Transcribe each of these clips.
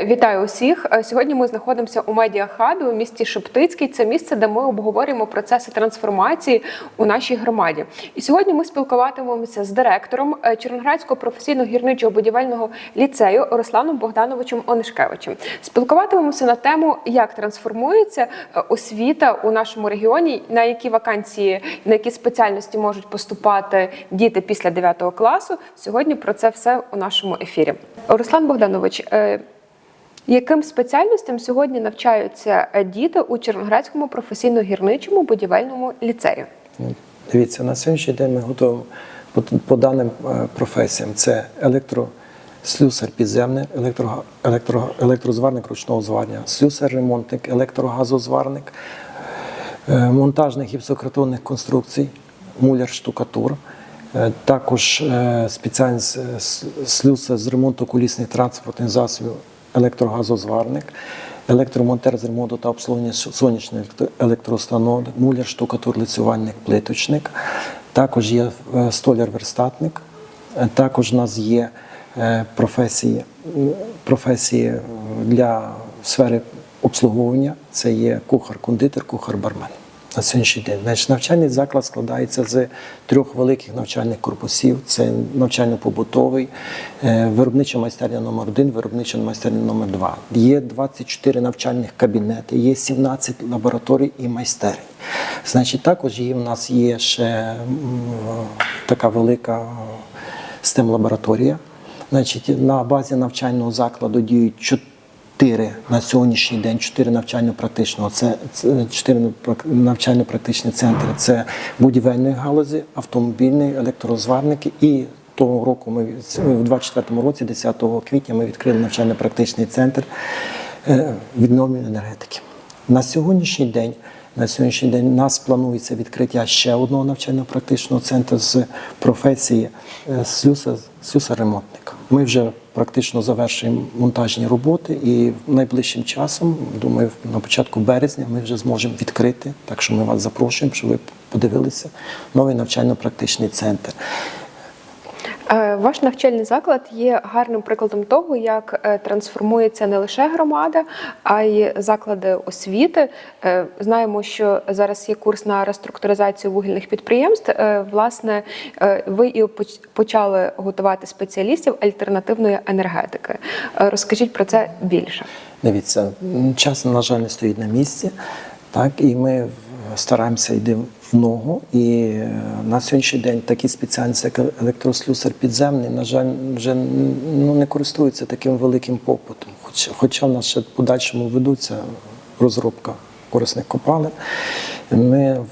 Вітаю усіх. Е, Сьогодні ми знаходимося у медіахабі у місті Шептицький. Це місце, де ми обговорюємо процеси трансформації у нашій громаді. І сьогодні ми спілкуватимемося з директором е, Черноградського професійно-гірничого будівельного ліцею Русланом Богдановичем Онишкевичем. Спілкуватимемося на тему, як трансформується е, освіта у нашому регіоні, на які вакансії, на які спеціальності можуть поступати діти після 9 класу. Сьогодні про це все у нашому ефірі. Руслан Богданович. Яким спеціальностям сьогодні навчаються е, діти у Черноградському професійно-гірничому будівельному ліцеї? Ну, Дивіться, на сьогоднішній день ми готуємо по, по даним е, професіям: це електрослюсар підземний, електро, електро, електрозварник ручного зварення, слюсар-ремонтник, електрогазозварник, е, монтажних гіпсокартонних конструкцій, муляр штукатур. Також спеціальність с- слюсар з ремонту колісних транспортних засобів, електрогазозварник, електромонтер з ремонту та обслуговування с- сонячних електро- муляр, штукатур, лицювальник, плиточник. Також є е, столяр-верстатник. Е, Також у нас є е, професії, професії для сфери обслуговування. Це є кухар-кондитер, кухар-бармен. На сьогоднішній день. Значить, навчальний заклад складається з трьох великих навчальних корпусів: це навчально-побутовий, е, виробнича майстерня номер 1 виробнича майстерня номер 2 Є 24 навчальних кабінети, є 17 лабораторій і майстерень. Значить, також є, у нас є ще така велика stem лабораторія Значить, на базі навчального закладу діють чотири на сьогоднішній день, чотири навчально-практичного це це чотири навчально-практичні центри. Це будівельної галузі, автомобільний, електророзварники і. Того року ми в 24-му році, 10 квітня, ми відкрили навчально-практичний центр е, відновлення енергетики. На сьогоднішній день, на сьогоднішній день у нас планується відкриття ще одного навчально-практичного центру з професії е, слюса- слюсар-ремонтника. Ми вже практично завершуємо монтажні роботи і найближчим часом, думаю, на початку березня ми вже зможемо відкрити. Так що ми вас запрошуємо, щоб ви подивилися новий навчально-практичний центр. Е, Ваш навчальний заклад є гарним прикладом того, як е, трансформується не лише громада, а й заклади освіти. Е, Знаємо, що зараз є курс на реструктуризацію вугільних підприємств. Власне, ви і поч- почали готувати спеціалістів альтернативної енергетики. Розкажіть про це більше. Дивіться, час, на жаль, не стоїть на місці, так, і ми стараємося йти в ногу. І е, на сьогоднішній день такі спеціальності, як електрослюсар підземний, на жаль, вже ну, не користуються таким великим попитом. Хоч, хоча в нас ще в подальшому ведуться розробка корисних копалин. Ми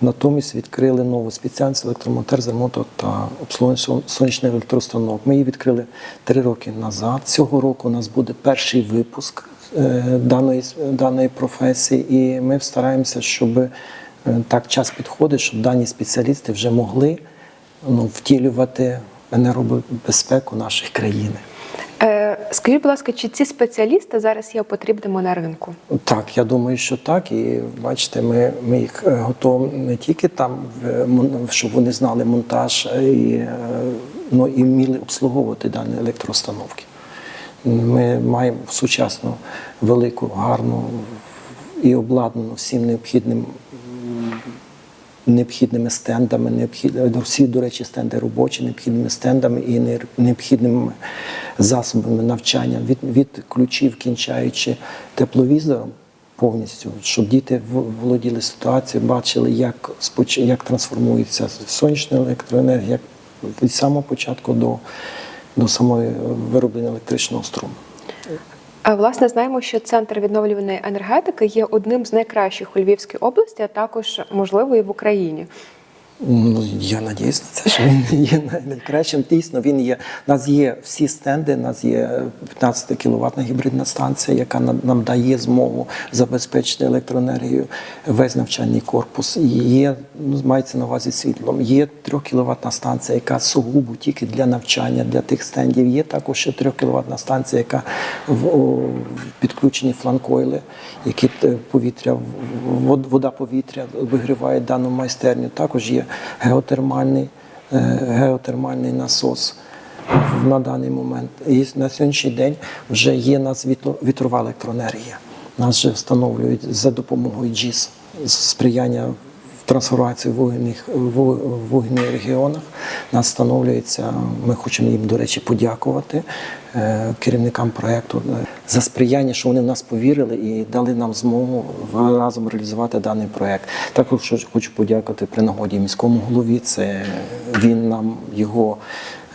натомість відкрили нову спеціальність електромонтер з ремонту та обслуговування сонячних електроустановок. Ми її відкрили три роки назад. Цього року у нас буде перший випуск е, даної, даної професії, і ми стараємося, щоб е, так час підходить, щоб дані спеціалісти вже могли ну, втілювати енергобезпеку нашої країни. Е, Скажіть, будь ласка, чи ці спеціалісти зараз є потрібними на ринку? Так, я думаю, що так. І бачите, ми, ми їх е, готуємо не тільки там, щоб вони знали монтаж, і, е, ну, і вміли обслуговувати дані електроустановки. Ми маємо сучасну, велику, гарну і обладнану всім необхідним. Необхідними стендами, необхід... всі, до речі, стенди робочі, необхідними стендами і необхідними засобами навчання від, від ключів, кінчаючи тепловізором повністю, щоб діти володіли ситуацією, бачили, як, як трансформується сонячна електроенергія від самого початку до, до самої вироблення електричного струму. Власне, знаємо, що центр відновлюваної енергетики є одним з найкращих у Львівській області, а також можливо і в Україні. Ну, я надіюсь на це, що він є най- найкращим. Дійсно, він є. У нас є всі стенди, у нас є 15 кіловатна гібридна станція, яка нам дає змогу забезпечити електроенергію весь навчальний корпус. Є, ну, мається на увазі світлом. Є 3 кіловатна станція, яка сугубо тільки для навчання, для тих стендів. Є також ще 3 кіловатна станція, яка в підключені фланкойли, які е, повітря, вода повітря вигріває дану майстерню. Також є геотермальний, е, геотермальний насос. на даний момент. І на сьогоднішній день вже є нас вітрова електроенергія. Нас вже встановлюють за допомогою GIS, сприяння в вугільних вугільних регіонах. Нас встановлюється. Ми хочемо їм, до речі, подякувати е, керівникам проекту е, за сприяння, що вони в нас повірили і дали нам змогу разом реалізувати даний проект. Також хочу подякувати при нагоді міському голові. Це він нам його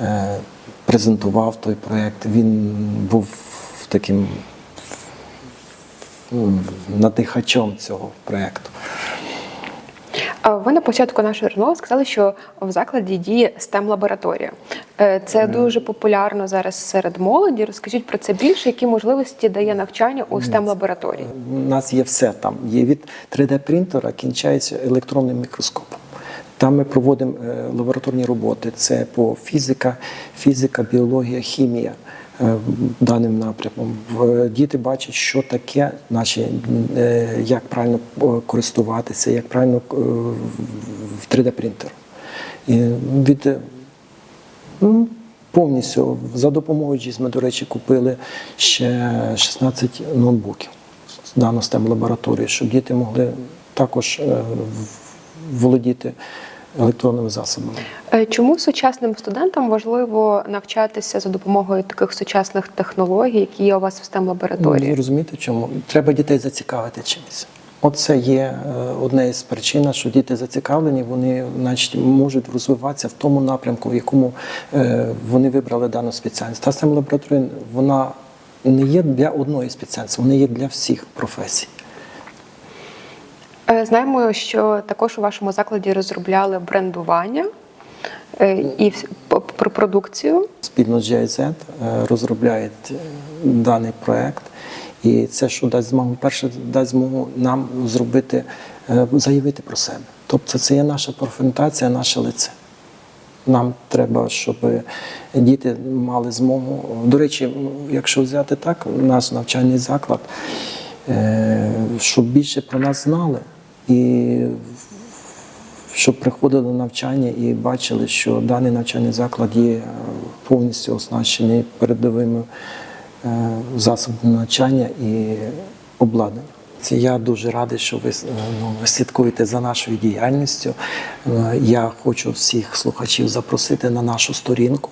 е, презентував той проект. Він був таким надихачом цього проекту. Ви на початку нашої розмови сказали, що в закладі діє stem лабораторія Це дуже популярно зараз серед молоді. Розкажіть про це більше, які можливості дає навчання у stem лабораторії У нас є все там. Є від 3D-принтера, кінчається електронним мікроскопом. Там ми проводимо е, лабораторні роботи. Це по фізика, фізика, біологія, хімія е, даним напрямом. Діти бачать, що таке наші, е, як правильно е, користуватися, як правильно е, в 3D-принтер. І від е, Ну, повністю за допомогою GIS ми, до речі, купили ще 16 ноутбуків з даної STEM лабораторії, щоб діти могли також е, володіти електронними засобами. Е, Чому сучасним студентам важливо навчатися за допомогою таких сучасних технологій, які є у вас в stem лабораторії розумієте, чому? Треба дітей зацікавити чимось. Оце є е, одне із причин, що діти зацікавлені, вони значить, можуть розвиватися в тому напрямку, в якому е, вони вибрали дану спеціальність. Та STEM лабораторія вона не є для одної спеціальності, вона є для всіх професій. Е, Знаємо, що також у вашому закладі розробляли брендування е, і про продукцію. Спільно з GIZ е, розробляють е, даний проект. І це, що дасть змогу, перше дасть змогу нам зробити, заявити про себе. Тобто це є наша профорієнтація, наше лице. Нам треба, щоб діти мали змогу. До речі, якщо взяти так, наш навчальний заклад, щоб більше про нас знали і щоб приходили на навчання і бачили, що даний навчальний заклад є е, повністю оснащений передовими е, засобами навчання і обладнанням. Це я дуже радий, що ви, е, ну, ви слідкуєте за нашою діяльністю. Я хочу всіх слухачів запросити на нашу сторінку.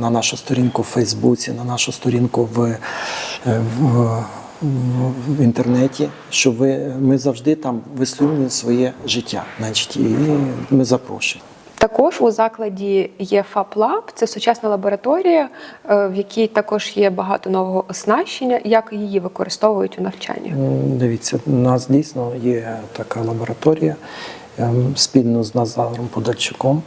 На нашу сторінку в Фейсбуці, на нашу сторінку в, в, в, інтернеті, що ви, ми завжди там висловлюємо своє життя. Значить, і ми запрошуємо. Також у закладі є FabLab, це сучасна лабораторія, е, в якій також є багато нового оснащення. Як її використовують у навчанні? Дивіться, у нас дійсно є така лабораторія ем, спільно з Назаром Подальчуком.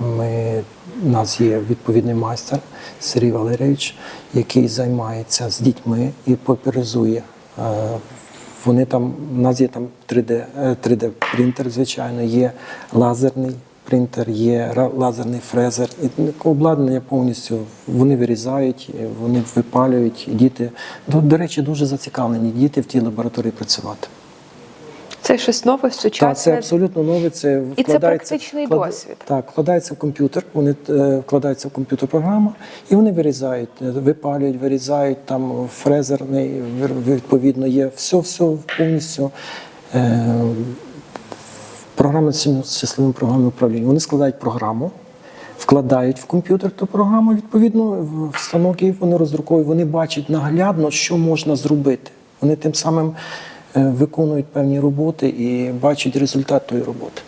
Ми, у нас є відповідний майстер Сергій Валерійович, який займається з дітьми і популяризує. Е, Вони там, у нас є там 3D, е, 3D принтер, звичайно, є лазерний принтер, є лазерний фрезер. І обладнання повністю вони вирізають, вони випалюють. Діти, до, до речі, дуже зацікавлені діти в тій лабораторії працювати. Це щось нове, сучасне. Так, це абсолютно нове. Це І це практичний вклад- досвід. Так, вкладається в комп'ютер, вони е, вкладається в комп'ютер програма, і вони вирізають, е, випалюють, вирізають там фрезерний, відповідно, є все, все повністю. Е, програма щасливим програмним управління. Вони складають програму, вкладають в комп'ютер ту програму, відповідно, в станок її вони роздруковують, вони бачать наглядно, що можна зробити. Вони тим самим виконують певні роботи і бачать результат тої роботи.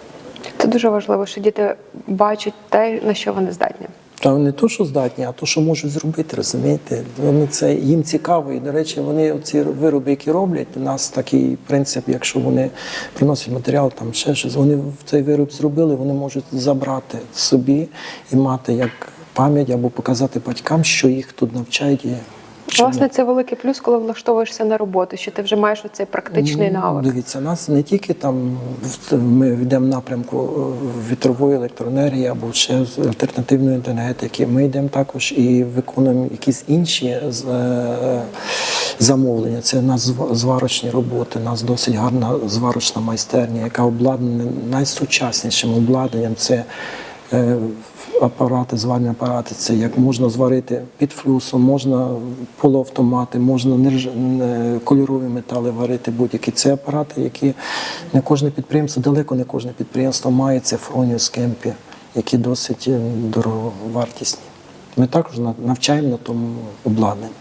Це дуже важливо, що діти бачать те, на що вони здатні. Та не то, що здатні, а то, що можуть зробити, розумієте? Вони це їм цікаво. І, до речі, вони ці вироби, які роблять, у нас такий принцип, якщо вони приносять матеріал, там ще щось, вони цей вироб зробили, вони можуть забрати собі і мати як пам'ять або показати батькам, що їх тут навчають. Що Власне, це великий плюс, коли влаштовуєшся на роботу, що ти вже маєш оцей практичний Ну, навик. Дивіться, нас не тільки там ми йдемо в напрямку е, вітрової електроенергії або ще з альтернативної енергетики. Ми йдемо також і виконуємо якісь інші е, замовлення. Це у нас зварочні роботи. У нас досить гарна зварочна майстерня, яка обладнана найсучаснішим обладнанням. Це е, апарати, зварні апарати. Це як можна зварити під флюсом, можна полуавтомати, можна нерж- кольорові метали варити будь-які. Це апарати, які не кожне підприємство, далеко не кожне підприємство має. Це Фроніус Кемпі, які досить е, дороговартісні. Ми також навчаємо на тому обладнанні.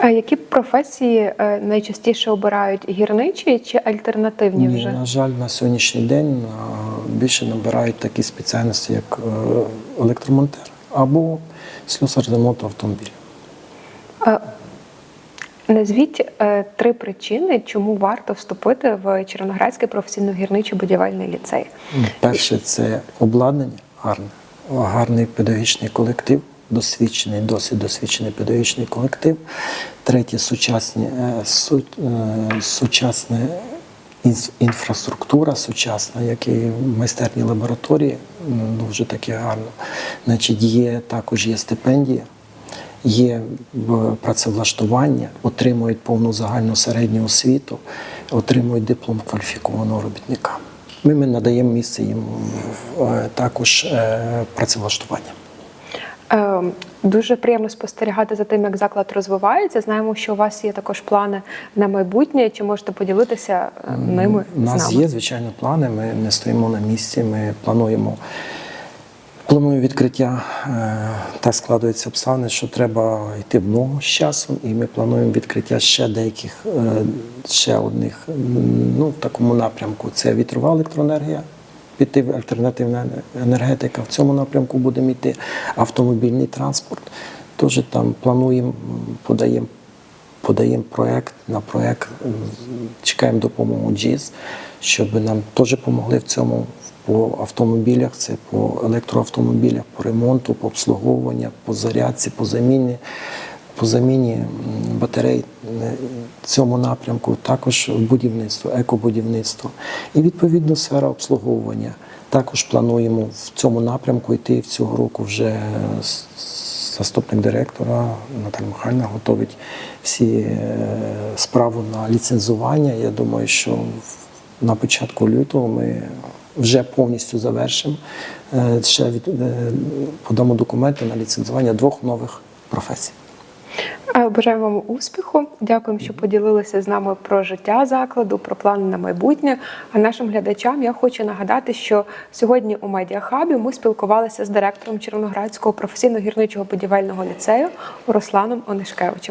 А які професії е, найчастіше обирають гірничі чи альтернативні Ні, вже? на жаль, на сьогоднішній день більше набирають такі спеціальності, як е, електромонтер або слюсар ремонту автомобілів. Е, Назвіть е, три причини, чому варто вступити в Червоноградський професійно-гірничий будівельний ліцей. Перше це обладнання гарне, гарний педагогічний колектив, досвідчений, досить досвідчений педагогічний колектив. Третє сучасні, е, су, е, сучасна інс- інфраструктура сучасна, як і майстерні лабораторії, дуже таке гарно. Значить, є також є стипендія. Є працевлаштування, отримують повну загальну середню освіту, отримують диплом кваліфікованого робітника. Ми, ми надаємо місце їм е, також е, працевлаштування. Е, Дуже приємно спостерігати за тим, як заклад розвивається. Знаємо, що у вас є також плани на майбутнє. Чи можете поділитися е, ними У нас з нами? є, звичайно, плани. Ми не стоїмо на місці. Ми плануємо. Плануємо відкриття, е, так складуються обставини, що треба йти в ногу з часом, і ми плануємо відкриття ще деяких, е, ще одних ну, в такому напрямку. Це вітрова електроенергія, піти в альтернативна енергетика. В цьому напрямку будемо йти. Автомобільний транспорт. Теж там плануємо, подаємо подаємо проект на проект, чекаємо допомогу GIS, щоб нам теж допомогли в цьому по автомобілях, це по електроавтомобілях, по ремонту, по обслуговуванню, по зарядці, по заміні, по заміні батарей цьому напрямку, також будівництво, екобудівництво. І відповідно сфера обслуговування. Також плануємо в цьому напрямку йти в цього року вже заступник директора Наталя Михайлівна готовить всі е, справу на ліцензування. Я думаю, що на початку лютого ми вже повністю завершимо. Е, Ще від, е, подамо документи на ліцензування двох нових професій. Бажаю вам успіху. Дякуємо, що поділилися з нами про життя закладу, про плани на майбутнє. А нашим глядачам я хочу нагадати, що сьогодні у медіахабі ми спілкувалися з директором Червоноградського професійно-гірничого будівельного ліцею Русланом Онишкевичем.